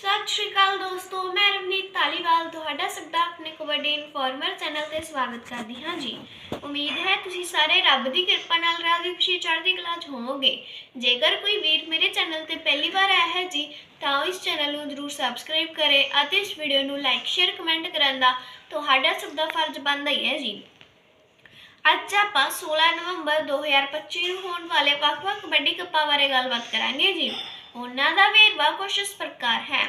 ਸਤਿ ਸ਼੍ਰੀ ਅਕਾਲ ਦੋਸਤੋ, ਮੈਂ ਰਵਨੀਤ ਧਾਲੀਵਾਲ, ਤੁਹਾਡਾ ਸਭ ਦਾ ਆਪਣੇ ਕਬੱਡੀ ਇਨਫੋਰਮਰ ਚੈਨਲ ਤੇ ਸਵਾਗਤ ਕਰਦੀ ਹਾਂ ਜੀ। ਉਮੀਦ ਹੈ ਤੁਸੀਂ ਸਾਰੇ ਰੱਬ ਦੀ ਕਿਰਪਾ ਨਾਲ ਰਾਜ਼ੀ ਖੁਸ਼ੀ ਚੜ੍ਹਦੀ ਕਲਾ 'ਚ ਹੋਵੋਗੇ। ਜੇਕਰ ਕੋਈ ਵੀਰ ਮੇਰੇ ਚੈਨਲ ਤੇ ਪਹਿਲੀ ਵਾਰ ਆਇਆ ਹੈ ਜੀ, ਤਾਂ ਇਸ ਚੈਨਲ ਨੂੰ ਜ਼ਰੂਰ ਸਬਸਕ੍ਰਾਈਬ ਕਰੇ ਅਤੇ ਇਸ ਵੀਡੀਓ ਨੂੰ ਲਾਈਕ ਸ਼ੇਅਰ ਕਮੈਂਟ ਕਰਨ ਦਾ ਤੁਹਾਡਾ ਸਭ ਦਾ ਫਰਜ਼ ਬਣਦਾ ਹੀ ਹੈ ਜੀ। ਅੱਜ ਆਪਾਂ 16 ਨਵੰਬਰ 2025 ਨੂੰ ਹੋਣ ਵਾਲੇ ਵੱਖ-ਵੱਖ ਕਬੱਡੀ ਕੱਪਾਂ ਬਾਰੇ ਗੱਲਬਾਤ ਕਰਾਂਗੇ ਜੀ। ਉਹਨਾਂ ਦਾ ਵੇਰਵਾ ਕੁਛ ਇਸ ਪ੍ਰਕਾਰ ਹੈ।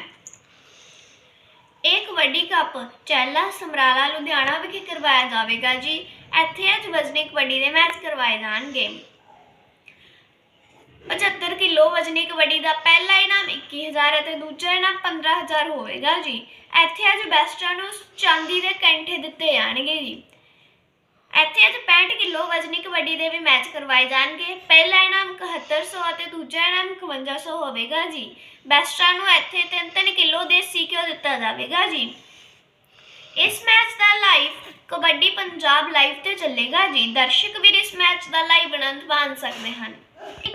ਇਹ ਕਬੱਡੀ ਕੱਪ ਚੈਲਾ ਸਮਰਾਲਾ, ਲੁਧਿਆਣਾ ਵਿਖੇ ਕਰਵਾਇਆ ਜਾਵੇਗਾ ਜੀ। ਇੱਥੇ ਅੱਜ ਵਜਨੀ ਕਬੱਡੀ ਦੇ ਮੈਚ ਕਰਵਾਏ ਜਾਣਗੇ। 75 ਕਿਲੋ ਵਜਨੀ ਕਬੱਡੀ ਦਾ ਪਹਿਲਾ ਇਨਾਮ 21000 ਅਤੇ ਦੂਜਾ ਇਨਾਮ 15000 ਹੋਵੇਗਾ ਜੀ। ਇੱਥੇ ਅੱਜ ਬੈਸਟਾਂ ਨੂੰ ਚਾਂਦੀ ਦੇ ਕੈਂਠੇ ਦਿੱਤੇ ਜਾਣਗੇ ਜੀ। ਇੱਥੇ ਅੱਜ 65 ਕਿਲੋ ਵਜਨੀ ਕਬੱਡੀ ਦੇ ਵੀ ਮੈਚ ਕਰਵਾਏ ਜਾਣਗੇ। ਪਹਿਲਾ ਇਨਾਮ 7100 ਅਤੇ ਦੂਜਾ ਇਨਾਮ 5100 ਹੋਵੇਗਾ ਜੀ। ਬੈਸਟਾਂ ਨੂੰ ਇੱਥੇ 3-3 ਕਿਲੋ ਦੇਸੀ ਘਿਓ ਦਿੱਤਾ ਜਾਵੇਗਾ ਜੀ। ਇਸ ਮੈਚ ਦਾ ਲਾਈਵ ਕਬੱਡੀ ਪੰਜਾਬ ਲਾਈਵ ਤੇ ਚੱਲੇਗਾ ਜੀ। ਦਰਸ਼ਕ ਵੀ ਇਸ ਮੈਚ ਦਾ ਲਾਈਵ ਆਨੰਦ ਮਾਣ ਸਕਦੇ ਹਨ।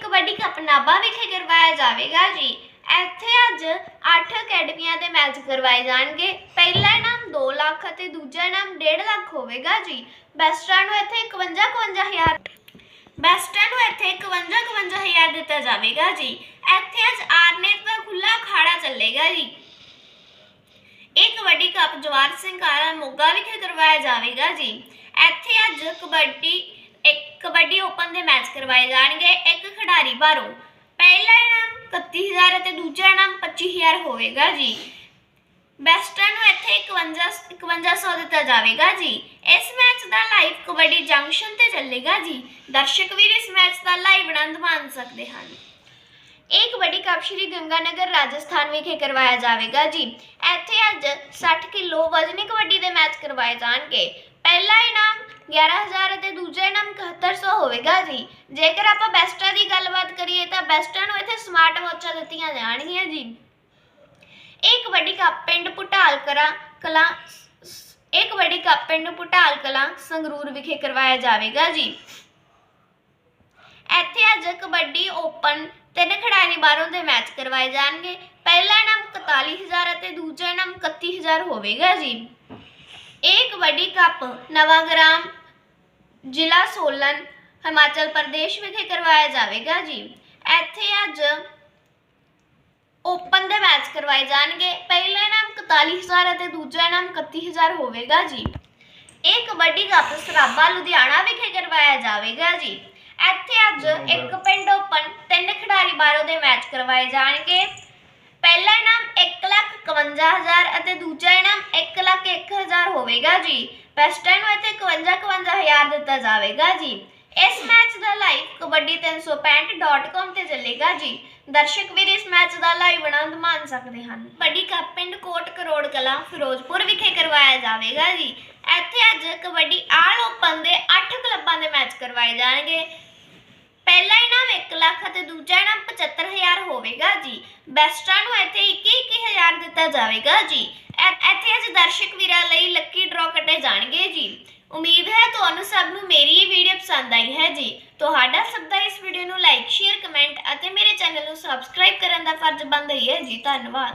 ਕਬੱਡੀ ਕੱਪ ਨਾਭਾ ਵਿਖੇ ਕਰਵਾਇਆ ਜਾਵੇਗਾ ਜੀ। ਇੱਥੇ ਅੱਜ 8 ਅਕੈਡਮੀਆਂ ਦੇ ਮੈਚ ਕਰਵਾਏ ਜਾਣਗੇ। ਪਹਿਲਾ ਇਨਾਮ 2 ਲੱਖ ਅਤੇ ਦੂਜਾ ਇਨਾਮ 1.5 ਲੱਖ ਹੋਵੇਗਾ ਜੀ। ਬੈਸਟਰਾਂ ਨੂੰ ਇੱਥੇ 51 51000 ਬੈਸਟਾਂ ਇੱਥੇ 51 51000 ਦਿੱਤਾ ਜਾਵੇਗਾ ਜੀ। ਇੱਥੇ ਅੱਜ ਆਰਨੇਟ ਦਾ ਖੁੱਲਾ ਅਖਾੜਾ ਚੱਲੇਗਾ ਜੀ। ਇਹ ਕਬੱਡੀ ਕੱਪ ਜਵਾਰ ਸਿੰਘ ਕਾਲਾ ਮੋਗਾ ਵਿਖੇ ਕਰਵਾਇਆ ਜਾਵੇਗਾ ਜੀ। ਇੱਥੇ ਅੱਜ ਕਬੱਡੀ, ਇੱਕ ਕਬੱਡੀ ਓਪਨ ਦੇ ਮੈਚ ਕਰਵਾਏ ਜਾਣਗੇ। ਇੱਕ ਖਿਡਾਰੀ ਬਾਹਰੋਂ ਪਹਿਲਾ ਇਨਾਮ 31000 ਅਤੇ ਦੂਜਾ ਇਨਾਮ 25000 ਹੋਵੇਗਾ ਜੀ। ਬੈਸਟਾਂ ਨੂੰ ਇੱਥੇ 51 5100 ਦਿੱਤਾ ਜਾਵੇਗਾ ਜੀ। ਇਸ ਮੈਚ ਦਾ ਲਾਈਵ ਕਬੱਡੀ ਜੰਕਸ਼ਨ ਤੇ ਚੱਲੇਗਾ ਜੀ। ਦਰਸ਼ਕ ਵੀ ਇਸ ਮੈਚ ਦਾ ਲਾਈਵ ਆਨੰਦ ਮਾਣ ਸਕਦੇ ਹਨ। ਇਹ ਕਬੱਡੀ ਕੱਪ ਸ਼੍ਰੀ ਗੰਗਾਨਗਰ, ਰਾਜਸਥਾਨ ਵਿਖੇ ਕਰਵਾਇਆ ਜਾਵੇਗਾ ਜੀ। ਇੱਥੇ ਅੱਜ 60 ਕਿਲੋ ਵਜਨੀ ਕਬੱਡੀ ਦੇ ਮੈਚ ਕਰਵਾਏ ਜਾਣਗੇ। ਪਹਿਲਾ ਇਨਾਮ 11000 ਅਤੇ ਦੂਜਾ ਇਨਾਮ 7100 ਹੋਵੇਗਾ ਜੀ। ਜੇਕਰ ਆਪਾਂ ਬੈਸਟਾਂ ਦੀ ਗੱਲਬਾਤ ਕਰੀਏ ਤਾਂ ਬੈਸਟਾਂ ਨੂੰ ਇੱਥੇ ਸਮਾਰਟ ਵਾਚਾਂ ਦਿੱਤੀਆਂ ਜਾਣਗੀਆਂ ਜੀ। ਇਹ ਕਬੱਡੀ ਕੱਪ ਪਿੰਡ ਪੁਟਾਲ ਕਲਾਂ ਇਹ ਕਬੱਡੀ ਕੱਪ ਪਿੰਡ ਪੁਟਾਲ ਕਲਾਂ ਸੰਗਰੂਰ ਵਿਖੇ ਕਰਵਾਇਆ ਜਾਵੇਗਾ ਜੀ। ਇੱਥੇ ਅੱਜ ਕਬੱਡੀ ਓਪਨ ਤਿੰਨ ਖਿਡਾਰੀ ਬਾਹਰੋਂ ਦੇ ਮੈਚ ਕਰਵਾਏ ਜਾਣਗੇ। ਪਹਿਲਾ ਇਨਾਮ 41000 ਅਤੇ ਦੂਜਾ ਇਨਾਮ 31000 ਹੋਵੇਗਾ ਜੀ। ਇਹ ਕਬੱਡੀ ਕੱਪ ਨਵਾਂਗ੍ਰਾਮ ਜ਼ਿਲ੍ਹਾ ਸੋਲਨ, ਹਿਮਾਚਲ ਪ੍ਰਦੇਸ਼ ਵਿਖੇ ਕਰਵਾਇਆ ਜਾਵੇਗਾ ਜੀ। ਇੱਥੇ ਅੱਜ ਓਪਨ ਦੇ ਮੈਚ ਕਰਵਾਏ ਜਾਣਗੇ। ਪਹਿਲਾ ਇਨਾਮ 41000 ਅਤੇ ਦੂਜਾ ਇਨਾਮ 31000 ਹੋਵੇਗਾ ਜੀ। ਇਹ ਕਬੱਡੀ ਕੱਪ ਸਰਾਬਾ ਲੁਧਿਆਣਾ ਵਿਖੇ ਕਰਵਾਇਆ ਜਾਵੇਗਾ ਜੀ। ਇੱਥੇ ਅੱਜ ਇੱਕ ਪਿੰਡ ਓਪਨ ਤਿੰਨ ਖਿਡਾਰੀ ਬਾਹਰੋਂ ਦੇ ਮੈਚ ਕਰਵਾਏ ਜਾਣਗੇ। ਪਹਿਲਾ ਇਨਾਮ 151000 ਅਤੇ ਦੂਜਾ ਇਨਾਮ 101000 ਹੋਵੇਗਾ ਜੀ। ਬੈਸਟਾਂ ਨੂੰ ਇੱਥੇ 51 51000 ਦਿੱਤਾ ਜਾਵੇਗਾ ਜੀ। ਇਸ ਮੈਚ ਦਾ ਲਾਈਵ kabaddi365.com ਤੇ ਚੱਲੇਗਾ ਜੀ। ਦਰਸ਼ਕ ਵੀਰ ਇਸ ਮੈਚ ਦਾ ਲਾਈਵ ਆਨੰਦ ਮਾਣ ਸਕਦੇ ਹਨ। ਕਬੱਡੀ ਕੱਪ ਪਿੰਡ ਕੋਟ ਕਰੋੜ ਕਲਾਂ ਫਿਰੋਜ਼ਪੁਰ ਵਿਖੇ ਕਰਵਾਇਆ ਜਾਵੇਗਾ ਜੀ। ਇੱਥੇ ਅੱਜ ਕਬੱਡੀ ਆਲ ਓਪਨ ਦੇ 8 ਕਲੱਬਾਂ ਦੇ ਮੈਚ ਕਰਵਾਏ ਜਾਣਗੇ। ਪਹਿਲਾ ਇਨਾਮ 1 ਲੱਖ ਅਤੇ ਦੂਜਾ ਇਨਾਮ 75000 ਹੋਵੇਗਾ ਜੀ। ਬੈਸਟਾਂ ਨੂੰ ਇੱਥੇ 21000 ਦਿੱਤਾ ਜਾਵੇਗਾ ਜੀ। ਇੱਥੇ ਅੱਜ ਦਰਸ਼ਕ ਵੀਰਾਂ ਲਈ ਲੱਕੀ ਡਰਾਅ ਕੱਢੇ ਜਾਣਗੇ ਜੀ। ਉਮੀਦ ਹੈ ਤੁਹਾਨੂੰ ਸਭ ਨੂੰ ਮੇਰੀ ਇਹ ਵੀਡੀਓ ਪਸੰਦ ਆਈ ਹੈ ਜੀ। ਤੁਹਾਡਾ ਸਭ ਦਾ ਇਸ ਵੀਡੀਓ ਨੂੰ ਲਾਈਕ ਸ਼ੇਅਰ ਕਮੈਂਟ ਅਤੇ ਮੇਰੇ ਚੈਨਲ ਨੂੰ ਸਬਸਕ੍ਰਾਈਬ ਕਰਨ ਦਾ ਫਰਜ਼ ਬਣਦਾ ਹੀ ਹੈ ਜੀ। ਧੰਨਵਾਦ।